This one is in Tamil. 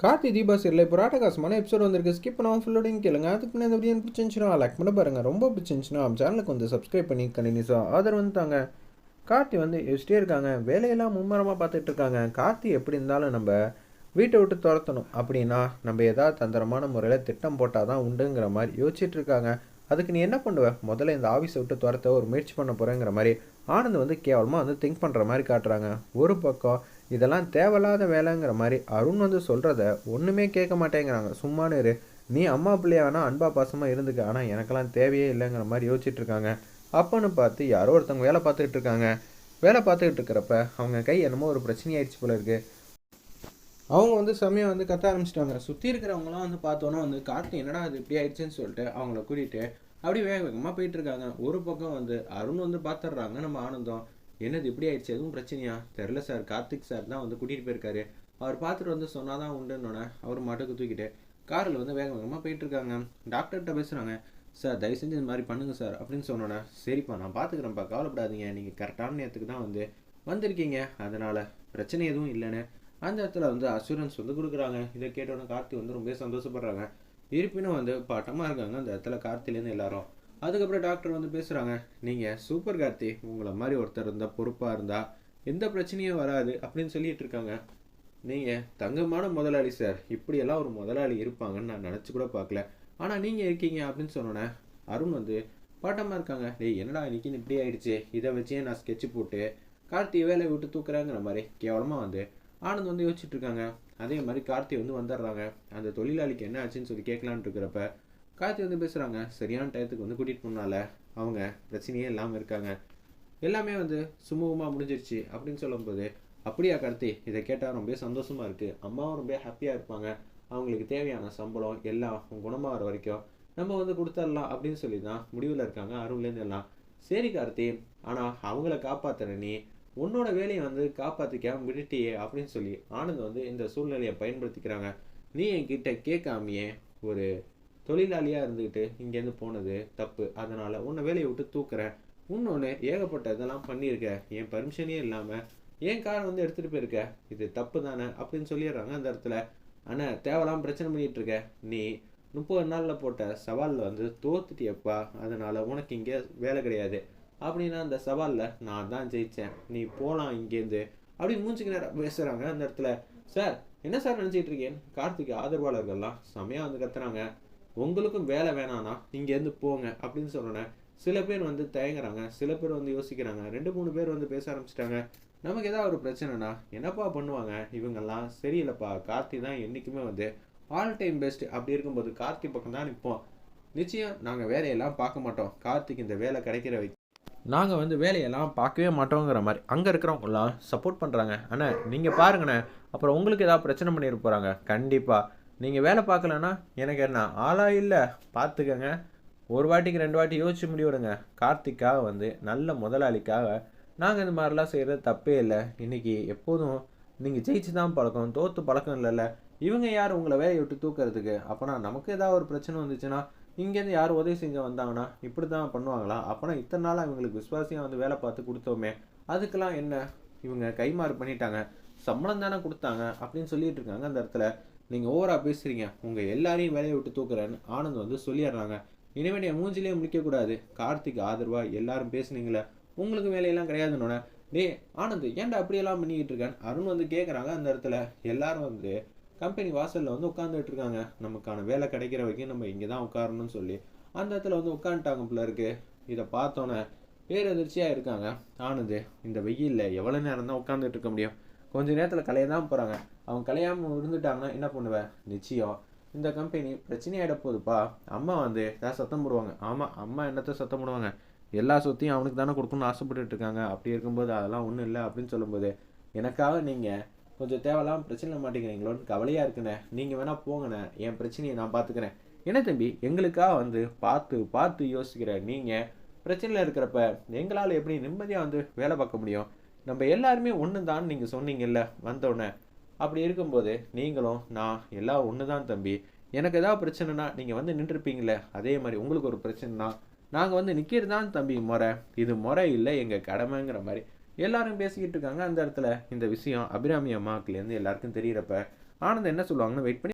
கார்த்தி தீபா சீரில் இப்போ ராட்டகாசமான எபிசோட் வந்திருக்கு. ஸ்கிப் பண்ணாமல் ஃபுல்லோடையும் கேளுங்க. அதுக்கு முன்னாடி இந்த வீடியோ பிடிச்சிருந்துச்சுன்னா லைக் பண்ண பாருங்கள் ரொம்ப பிடிச்சிருந்துச்சுன்னா நம்ம சேனலுக்கு வந்து சப்ஸ்கிரைப் பண்ணி கண்டினியூஸாக ஆதரவு வந்துட்டாங்க கார்த்தி வந்து யோசிச்சிட்டே இருக்காங்க. வேலையெல்லாம் மும்மரமாக பார்த்துட்டு இருக்காங்க. கார்த்தி எப்படி இருந்தாலும் நம்ம வீட்டை விட்டு துரத்தணும். அப்படின்னா நம்ம ஏதாவது தந்திரமான முறையில் திட்டம் போட்டால் தான் உண்டுங்கிற மாதிரி யோசிச்சுட்டு இருக்காங்க. அதுக்கு நீ என்ன பண்ணுவ? முதல்ல இந்த ஆஃபீஸை விட்டு துரத்த ஒரு முயற்சி பண்ண போகிறேங்கிற மாதிரி ஆனந்த் வந்து கேவலமாக வந்து திங்க் பண்ணுற மாதிரி காட்டுறாங்க. ஒரு பக்கம் இதெல்லாம் தேவையில்லாத வேலைங்கிற மாதிரி அருண் வந்து சொல்கிறத ஒன்றுமே கேட்க மாட்டேங்கிறாங்க. சும்மானு இரு. நீ அம்மா பிள்ளையா வேணா அன்பா பாசமாக இருந்துக்க. ஆனால் எனக்கெல்லாம் தேவையே இல்லைங்கிற மாதிரி யோசிச்சுட்டு இருக்காங்க. அப்பன்னு பார்த்து யாரோ ஒருத்தவங்க வேலை பார்த்துக்கிட்டு இருக்காங்க. வேலை பார்த்துக்கிட்டு இருக்கிறப்ப அவங்க கை என்னமோ ஒரு பிரச்சனையாயிடுச்சு போல இருக்கு. அவங்க வந்து சமயம் வந்து கத்த ஆரம்பிச்சிட்டாங்க. சுற்றி இருக்கிறவங்களாம் வந்து பார்த்தோன்னா வந்து காற்று என்னடா அது இப்படி ஆயிடுச்சுன்னு சொல்லிட்டு அவங்கள கூட்டிகிட்டு அப்படியே வேக வேகமாக போயிட்டு இருக்காங்க. ஒரு பக்கம் வந்து அருண் வந்து பார்த்துடுறாங்க நம்ம ஆனந்தம். என்னது இப்படி ஆயிடுச்சு? எதுவும் பிரச்சனையா? தெரில சார். கார்த்திக் சார் தான் வந்து கூட்டிகிட்டு போயிருக்காரு. அவர் பார்த்துட்டு வந்து சொன்னாதான் உண்டுன்னொன்னே அவர் மாட்டுக்கு தூக்கிட்டு காரில் வந்து வேக வேகமாக போயிட்டு இருக்காங்க டாக்டர்கிட்ட பேசுகிறாங்க சார் தயவு செஞ்சு இந்த மாதிரி பண்ணுங்க சார் அப்படின்னு சொன்னோன்னே சரிப்பா நான் பார்த்துக்கிறேன்ப்பா கவலைப்படாதீங்க. நீங்கள் கரெக்டான நேரத்துக்கு தான் வந்து வந்திருக்கீங்க. அதனால் பிரச்சனை எதுவும் இல்லைன்னு. அந்த இடத்துல வந்து அசூரன்ஸ் வந்து கொடுக்குறாங்க. இதை கேட்டோன்னே கார்த்தி வந்து ரொம்ப சந்தோஷப்படுறாங்க. இருப்பினும் வந்து பாட்டமாக இருக்காங்க அந்த இடத்துல கார்த்திலேருந்து எல்லாரும். அதுக்கப்புறம் டாக்டர் வந்து பேசுகிறாங்க நீங்கள் சூப்பர் கார்த்தி உங்களை மாதிரி ஒருத்தர் இருந்தால் பொறுப்பாக இருந்தால் எந்த பிரச்சனையும் வராது அப்படின்னு சொல்லிட்டு இருக்காங்க. நீங்கள் தங்கமான முதலாளி சார் இப்படியெல்லாம் ஒரு முதலாளி இருப்பாங்கன்னு நான் நினச்சி கூட பார்க்கல. ஆனால் நீங்கள் இருக்கீங்க அப்படின்னு சொன்னோன்னே அருண் வந்து பாட்டமாக இருக்காங்க. டேய் என்னடா இன்னைக்கு இப்படி ஆயிடுச்சு? இதை வச்சே நான் ஸ்கெட்சு போட்டு கார்த்தியை வேலை விட்டு தூக்குறாங்கிற மாதிரி கேவலமாக வந்து ஆனந்த் வந்து யோசிச்சுட்டு இருக்காங்க. அதே மாதிரி கார்த்தி வந்து வந்துடுறாங்க. அந்த தொழிலாளிக்கு என்ன ஆச்சுன்னு சொல்லி கேட்கலான்ட்டு இருக்கிறப்ப கார்த்தி வந்து பேசுகிறாங்க சரியான டயத்துக்கு வந்து கூட்டிகிட்டு போனால அவங்க பிரச்சனையே இல்லாமல் இருக்காங்க. எல்லாமே வந்து சுமூகமாக முடிஞ்சிருச்சு அப்படின்னு சொல்லும்போது அப்படியா கார்த்தி? இதை கேட்டால் ரொம்ப சந்தோஷமாக இருக்குது அம்மாவும் ரொம்ப ஹாப்பியாக இருப்பாங்க. அவங்களுக்கு தேவையான சம்பளம் எல்லாம் குணமாகிற வரைக்கும் நம்ம வந்து கொடுத்துடலாம் அப்படின்னு சொல்லி தான் முடிவில் இருக்காங்க அருள்லேருந்து எல்லாம். சரி கார்த்தி. ஆனால் அவங்கள காப்பாற்றுற நீ உன்னோட வேலையை வந்து காப்பாற்றிக்காம விட்டுட்டியே அப்படின்னு சொல்லி ஆனந்த் வந்து இந்த சூழ்நிலையை பயன்படுத்திக்கிறாங்க. நீ என்கிட்ட கேட்காமையே ஒரு தொழிலாளியாக இருந்துக்கிட்டு இங்கேருந்து போனது தப்பு. அதனால் உன்னை வேலையை விட்டு தூக்குறேன். இன்னொன்று ஏகப்பட்ட இதெல்லாம் பண்ணியிருக்க. என் பர்மிஷனே இல்லாமல் ஏன் காரை வந்து எடுத்துகிட்டு போயிருக்க. இது தப்பு தானே அப்படின்னு சொல்லிடுறாங்க அந்த இடத்துல. ஆனால் தேவையில்லாம பிரச்சனை பண்ணிகிட்டு இருக்க. நீ முப்பது நாளில் போட்ட சவாலில் வந்து தோத்துட்டியப்பா. அதனால் உனக்கு இங்கே வேலை கிடையாது. அப்படின்னா அந்த சவாலில் நான் தான் ஜெயித்தேன் நீ போகலாம் இங்கேருந்து அப்படின்னு மூஞ்சிக்கு நேரம் பேசுகிறாங்க அந்த இடத்துல. சார் என்ன சார் நினச்சிட்டு இருக்கேன் கார்த்திக் ஆதரவாளர்கள்லாம் செமையாக வந்து கத்துறாங்க. உங்களுக்கும் வேலை வேணானா இங்கேருந்து போங்க அப்படின்னு சொன்னோன்னே சில பேர் வந்து தயங்குறாங்க சில பேர் வந்து யோசிக்கிறாங்க ரெண்டு மூணு பேர் வந்து பேச ஆரம்பிச்சிட்டாங்க. நமக்கு ஏதாவது ஒரு பிரச்சனைனா என்னப்பா பண்ணுவாங்க? இவங்கெல்லாம் சரியில்லைப்பா. கார்த்தி தான் என்றைக்குமே வந்து ஆல் டைம் பெஸ்ட் அப்படி இருக்கும்போது கார்த்தி பக்கம் தான் நிற்போம் நிச்சயம் நாங்கள் வேலையெல்லாம் பார்க்க மாட்டோம். கார்த்திக் இந்த வேலை கிடைக்கிற வை நாங்கள் வந்து வேலையெல்லாம் பார்க்கவே மாட்டோங்கிற மாதிரி அங்கே இருக்கிறவங்கலாம் சப்போர்ட் பண்ணுறாங்க அண்ணா நீங்கள் பாருங்கண்ணே. அப்புறம் உங்களுக்கு ஏதாவது பிரச்சனை பண்ணிட்டு போகிறாங்க கண்டிப்பாக நீங்கள் வேலை பார்க்கலன்னா எனக்கு என்ன ஆளா இல்லை? பார்த்துக்கங்க. ஒரு வாட்டிக்கு ரெண்டு வாட்டி யோசிச்சு முடிவிடுங்க. கார்த்திக்காக வந்து நல்ல முதலாளிக்காக நாங்கள் இந்த மாதிரிலாம் செய்கிறது தப்பே இல்லை. இன்றைக்கி எப்போதும் நீங்கள் ஜெயிச்சு தான் பழக்கம் தோற்று பழக்கம் இல்லைல்ல. இவங்க யார் உங்களை வேலையை விட்டு தூக்கிறதுக்கு? அப்போனா நமக்கு ஏதாவது ஒரு பிரச்சனை வந்துச்சுன்னா இங்கேருந்து யார் உதவி செஞ்ச வந்தாங்கன்னா இப்படி தான் பண்ணுவாங்களா? அப்போனா இத்தனை நாள் இவங்களுக்கு விசுவாசியாக வந்து வேலை பார்த்து கொடுத்தோமே. அதுக்கெல்லாம் என்ன? இவங்க கைமாறு பண்ணிட்டாங்க. சம்பளம் தானே கொடுத்தாங்க அப்படின்னு சொல்லிட்டு இருக்காங்க அந்த இடத்துல. நீங்கள் ஓவராக பேசுகிறீங்க உங்கள் எல்லாரையும் வேலையை விட்டு தூக்குறேன்னு ஆனந்த் வந்து சொல்லிடுறாங்க. இனிமேல் என் மூஞ்சிலேயே முடிக்கக்கூடாது கார்த்திக் ஆதரவாக எல்லாரும் பேசுனீங்களே. உங்களுக்கு வேலையெல்லாம் கிடையாதுன்னொன்னே. டே ஆனந்த் ஏன்டா அப்படியெல்லாம் பண்ணிக்கிட்டு இருக்கேன் அருண் வந்து கேட்குறாங்க அந்த இடத்துல. எல்லாரும் வந்து கம்பெனி வாசலில் வந்து உட்காந்துட்டு இருக்காங்க. நமக்கான வேலை கிடைக்கிற வரைக்கும் நம்ம இங்கே தான் உட்காரணும்னு சொல்லி. அந்த இடத்துல வந்து உட்காந்துட்டாங்க பிள்ளை இருக்கு. இதை பார்த்தோன்னே பேரதிர்ச்சியாக இருக்காங்க. ஆனது இந்த வெயிலில் எவ்வளோ நேரம் தான் உட்காந்துட்டு இருக்க முடியும்? கொஞ்ச நேரத்தில் கலைய தான் போகிறாங்க அவங்க கலையாமல் இருந்துட்டாங்கன்னா என்ன பண்ணுவேன் நிச்சயம் இந்த கம்பெனி பிரச்சனையாயிட போகுதுப்பா அம்மா வந்து ஏதாவது சத்தம் போடுவாங்க. ஆமாம் அம்மா என்னத்தை சத்தம் போடுவாங்க? எல்லா சொத்தையும் அவனுக்கு தானே கொடுக்கணும்னு ஆசைப்பட்டு இருக்காங்க. அப்படி இருக்கும்போது அதெல்லாம் ஒன்றும் இல்லை அப்படின்னு சொல்லும்போது எனக்காக நீங்கள் கொஞ்சம் தேவையில்லாமல் பிரச்சனை மாட்டேங்கிறீங்களோன்னு கவலையாக இருக்குண்ணே. நீங்கள் வேணால் போங்கண்ணே. என் பிரச்சனையை நான் பார்த்துக்கிறேன் என்ன தம்பி எங்களுக்காக வந்து பார்த்து பார்த்து யோசிக்கிற நீங்கள் பிரச்சனையில் இருக்கிறப்ப எங்களால் எப்படி நிம்மதியாக வந்து வேலை பார்க்க முடியும்? நம்ம எல்லாருமே ஒன்று தான் நீங்கள் சொன்னீங்கல்ல வந்தோடனே அப்படி இருக்கும்போது நீங்களும் நான் எல்லாம் ஒன்று தான் தம்பி. எனக்கு ஏதாவது பிரச்சனைனா நீங்கள் வந்து நின்றுருப்பீங்களே அதே மாதிரி உங்களுக்கு ஒரு பிரச்சனைனா நாங்கள் வந்து நிற்கிறது தான் தம்பி முறை. இது முறை இல்லை எங்கள் கடமைங்கிற மாதிரி. எல்லாரும் பேசிக்கிட்டு இருக்காங்க அந்த இடத்துல. இந்த விஷயம் அபிராமி அம்மாக்குலேருந்து எல்லாருக்கும் தெரியிறப்ப ஆனந்த் என்ன சொல்லுவாங்கன்னு வெயிட் பண்ணி